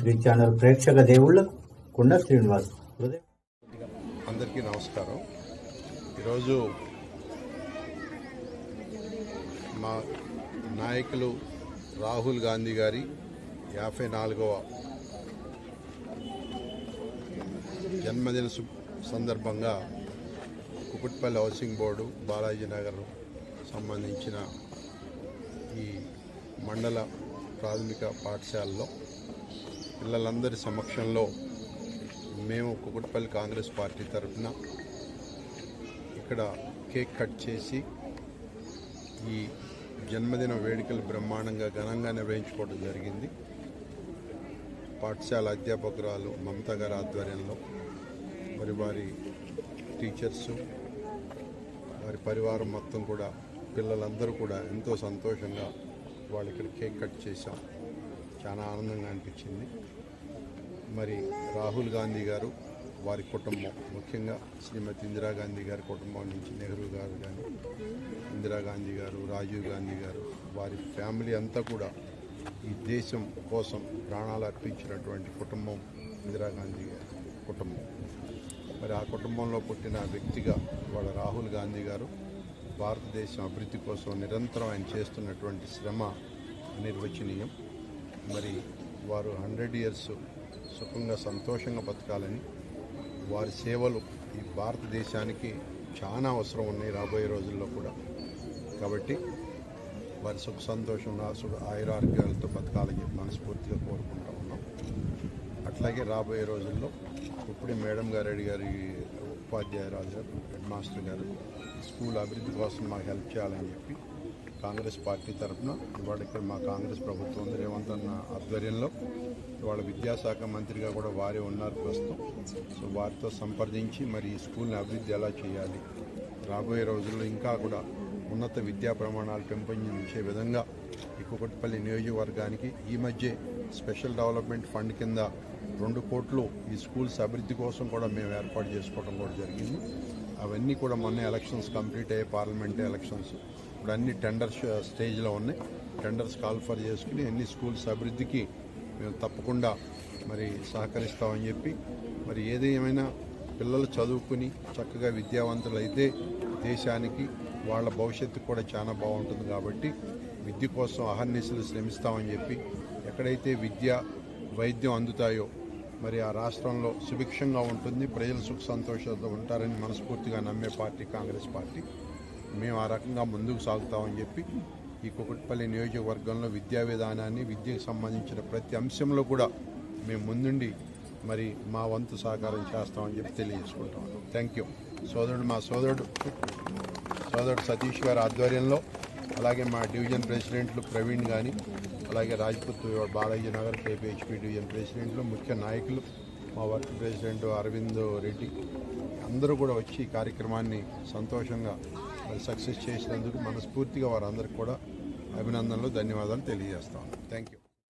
Three channel ప్రేక్షక దేవుళ్ళకు కుండ శ్రీనివాస్ అందరికీ నమస్కారం. ఈరోజు మా నాయకులు రాహుల్ గాంధీ గారి యాభై నాలుగవ జన్మదిన సు- సందర్భంగా కుకుట్పల్లి హౌసింగ్ బోర్డు బాలాజీ నగర్ సంబంధించిన ఈ మండల ప్రాథమిక పాఠశాలలో పిల్లలందరి సమక్షంలో మేము కుకుట్పల్లి కాంగ్రెస్ పార్టీ తరఫున ఇక్కడ కేక్ కట్ చేసి ఈ జన్మదిన వేడుకలు బ్రహ్మాండంగా ఘనంగా నిర్వహించుకోవడం జరిగింది. పాఠశాల అధ్యాపకురాలు మమత గారి ఆధ్వర్యంలో మరి వారి టీచర్సు వారి పరివారం మొత్తం కూడా పిల్లలందరూ కూడా ఎంతో సంతోషంగా వాళ్ళు ఇక్కడ కేక్ కట్ చేశాం. చాలా ఆనందంగా అనిపించింది. మరి రాహుల్ గాంధీ గారు వారి కుటుంబం ముఖ్యంగా శ్రీమతి ఇందిరాగాంధీ గారి కుటుంబం నుంచి నెహ్రూ గారు కానీ ఇందిరాగాంధీ గారు రాజీవ్ గాంధీ గారు వారి ఫ్యామిలీ అంతా కూడా ఈ దేశం కోసం ప్రాణాలు అర్పించినటువంటి కుటుంబం ఇందిరాగాంధీ గారి కుటుంబం. మరి ఆ కుటుంబంలో పుట్టిన వ్యక్తిగా వాళ్ళ రాహుల్ గాంధీ గారు భారతదేశం అభివృద్ధి కోసం నిరంతరం ఆయన చేస్తున్నటువంటి శ్రమ నిర్వచనీయం మరి వారు హండ్రెడ్ ఇయర్స్ సుఖంగా సంతోషంగా బతకాలని వారి సేవలు ఈ భారతదేశానికి చాలా అవసరం ఉన్నాయి రాబోయే రోజుల్లో కూడా. కాబట్టి వారి సుఖ సంతోషం సుఖ ఆయురారోగ్యాలతో బతకాలని చెప్పి మనస్ఫూర్తిగా కోరుకుంటా ఉన్నాం. అట్లాగే రాబోయే రోజుల్లో ఇప్పుడే మేడం గారెడ్డి గారి ఉపాధ్యాయురాలు గారు హెడ్ మాస్టర్ గారు స్కూల్ అభివృద్ధి కోసం మాకు హెల్ప్ చేయాలని చెప్పి కాంగ్రెస్ పార్టీ తరఫున ఇవాళ ఇక్కడ మా కాంగ్రెస్ ప్రభుత్వం రేవంత్ అన్న ఆధ్వర్యంలో ఇవాళ విద్యాశాఖ మంత్రిగా కూడా వారే ఉన్నారు ప్రస్తుతం. సో వారితో సంప్రదించి మరి ఈ స్కూల్ని అభివృద్ధి ఎలా చేయాలి? రాబోయే రోజుల్లో ఇంకా కూడా ఉన్నత విద్యా ప్రమాణాలు పెంపొందించే విధంగా ఈ కుకట్పల్లి నియోజకవర్గానికి ఈ మధ్య స్పెషల్ డెవలప్మెంట్ ఫండ్ కింద రెండు కోట్లు ఈ స్కూల్స్ అభివృద్ధి కోసం కూడా మేము ఏర్పాటు చేసుకోవడం కూడా జరిగింది. అవన్నీ కూడా మొన్న ఎలక్షన్స్ కంప్లీట్ అయ్యే పార్లమెంట్ ఎలక్షన్స్ ఇప్పుడు అన్ని టెండర్స్ స్టేజ్లో ఉన్నాయి. టెండర్స్ కాల్ఫర్ చేసుకుని అన్ని స్కూల్స్ అభివృద్ధికి మేము తప్పకుండా మరి సహకరిస్తామని చెప్పి మరి ఏది ఏమైనా పిల్లలు చదువుకుని చక్కగా విద్యావంతులు అయితే దేశానికి వాళ్ళ భవిష్యత్తు కూడా చాలా బాగుంటుంది కాబట్టి విద్య కోసం అహర్నిశలు శ్రమిస్తామని చెప్పి ఎక్కడైతే విద్య వైద్యం అందుతాయో మరి ఆ రాష్ట్రంలో సుభిక్షంగా ఉంటుంది. ప్రజలు సుఖ సంతోషాలతో ఉంటారని మనస్ఫూర్తిగా నమ్మే పార్టీ కాంగ్రెస్ పార్టీ. మేము ఆ రకంగా ముందుకు సాగుతామని చెప్పి ఈ కుకట్పల్లి నియోజకవర్గంలో విద్యా విధానాన్ని విద్యకు సంబంధించిన ప్రతి అంశంలో కూడా మేము ముందుండి మరి మా వంతు సహకారం చేస్తామని చెప్పి తెలియజేసుకుంటాం. థ్యాంక్ యూ సోదరుడు మా సోదరుడు సోదరుడు సతీష్ గారి ఆధ్వర్యంలో అలాగే మా డివిజన్ ప్రెసిడెంట్లు ప్రవీణ్ కానీ అలాగే Rajput Balaji Nagar K P H B division ప్రెసిడెంట్లు ముఖ్య నాయకులు మా వర్క్ ప్రెసిడెంట్ అరవింద్ రెడ్డి అందరూ కూడా వచ్చి ఈ కార్యక్రమాన్ని సంతోషంగా సక్సెస్ చేసినందుకు మనస్ఫూర్తిగా వారందరికీ కూడా అభినందనలు ధన్యవాదాలు తెలియజేస్తాను. Thank you